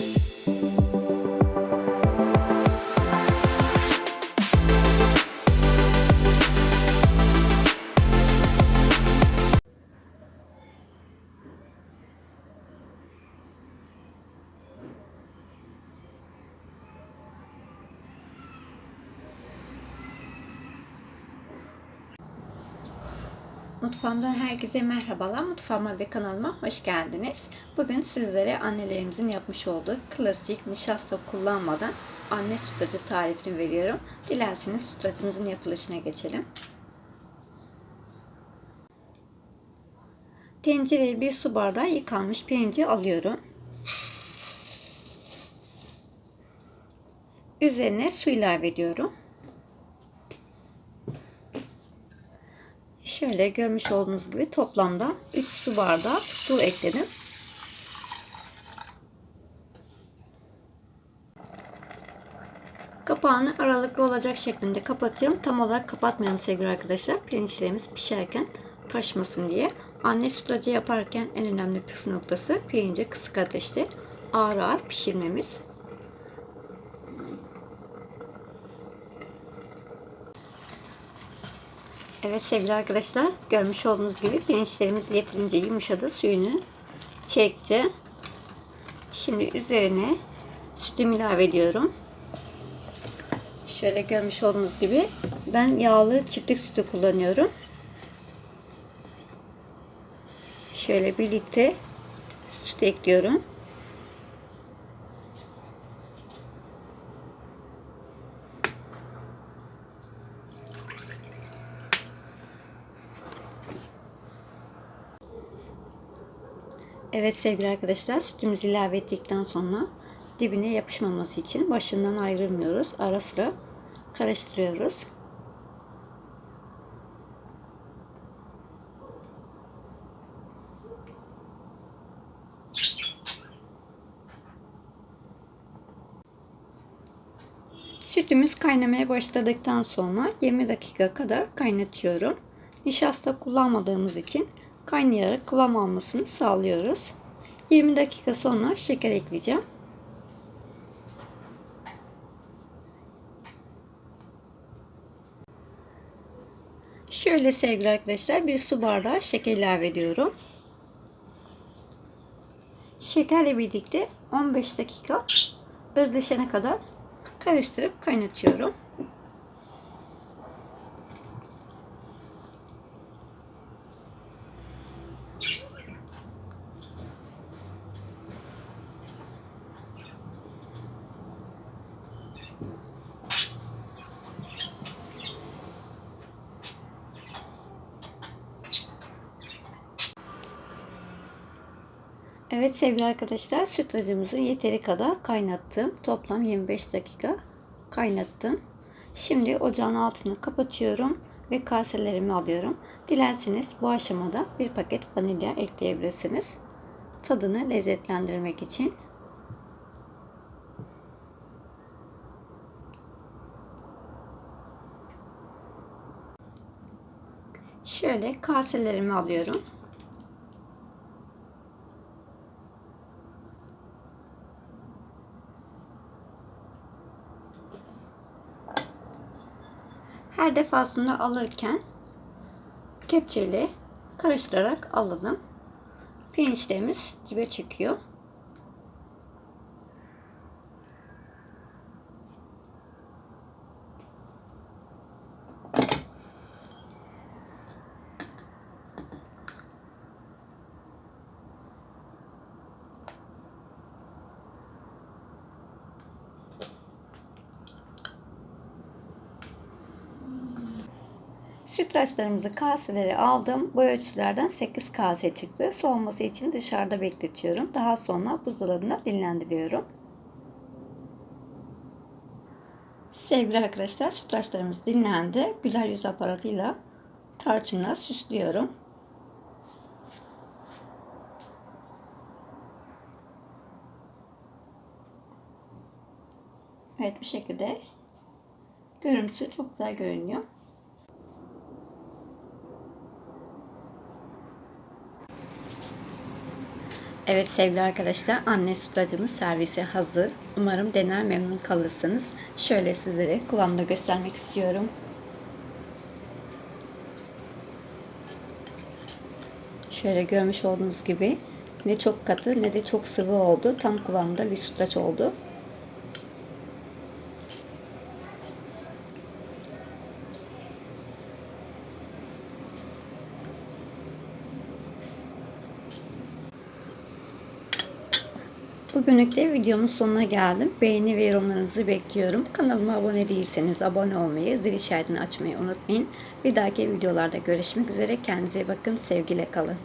thank you Mutfağımdan herkese merhabalar. Mutfağıma ve kanalıma hoş geldiniz. Bugün sizlere annelerimizin yapmış olduğu klasik nişasta kullanmadan anne sütlacı tarifini veriyorum. Dilerseniz sütlacımızın yapılışına geçelim. Tencereye bir su bardağı yıkanmış pirinci alıyorum. Üzerine su ilave ediyorum. Şöyle görmüş olduğunuz gibi toplamda 3 su bardağı su ekledim. Kapağını aralıklı olacak şeklinde kapatıyorum. Tam olarak kapatmayalım sevgili arkadaşlar. Pirinçlerimiz pişerken taşmasın diye. Anne sütlacı yaparken en önemli püf noktası pirinci kısık ateşte ağır ağır pişirmemiz. Evet sevgili arkadaşlar görmüş olduğunuz gibi pirinçlerimiz yeterince yumuşadı suyunu çekti. Şimdi üzerine sütümü ilave ediyorum. Şöyle görmüş olduğunuz gibi ben yağlı çiftlik sütü kullanıyorum. Şöyle birlikte süt ekliyorum. Evet sevgili arkadaşlar sütümüzü ilave ettikten sonra dibine yapışmaması için başından ayrılmıyoruz. Ara sıra karıştırıyoruz. Sütümüz kaynamaya başladıktan sonra 20 dakika kadar kaynatıyorum. Nişasta kullanmadığımız için kaynayarak kıvam almasını sağlıyoruz. 20 dakika sonra şeker ekleyeceğim. Şöyle sevgili arkadaşlar bir su bardağı şeker ilave ediyorum. Şekerle birlikte 15 dakika özleşene kadar karıştırıp kaynatıyorum. Evet sevgili arkadaşlar sütlacımızı yeteri kadar kaynattım. Toplam 25 dakika kaynattım. Şimdi ocağın altını kapatıyorum ve kaselerimi alıyorum. Dilerseniz bu aşamada bir paket vanilya ekleyebilirsiniz. Tadını lezzetlendirmek için. Şöyle kaselerimi alıyorum. Her defasında alırken kepçeyle karıştırarak alalım. Pirinçlerimiz dibe çekiyor. Sütlaçlarımızı kaselere aldım. Bu ölçülerden 8 kase çıktı. Soğuması için dışarıda bekletiyorum. Daha sonra buzdolabında dinlendiriyorum. Sevgili arkadaşlar sütlaçlarımız dinlendi. Güler yüz aparatıyla tarçınla süslüyorum. Evet bu şekilde görüntüsü çok güzel görünüyor. Evet sevgili arkadaşlar anne sütlacımız servise hazır. Umarım dener memnun kalırsınız. Şöyle sizlere kıvamda göstermek istiyorum. Şöyle görmüş olduğunuz gibi ne çok katı ne de çok sıvı oldu. Tam kıvamda bir sütlaç oldu. Bugünlük de videomun sonuna geldim. Beğeni ve yorumlarınızı bekliyorum. Kanalıma abone değilseniz abone olmayı, zil işaretini açmayı unutmayın. Bir dahaki videolarda görüşmek üzere. Kendinize bakın. Sevgiyle kalın.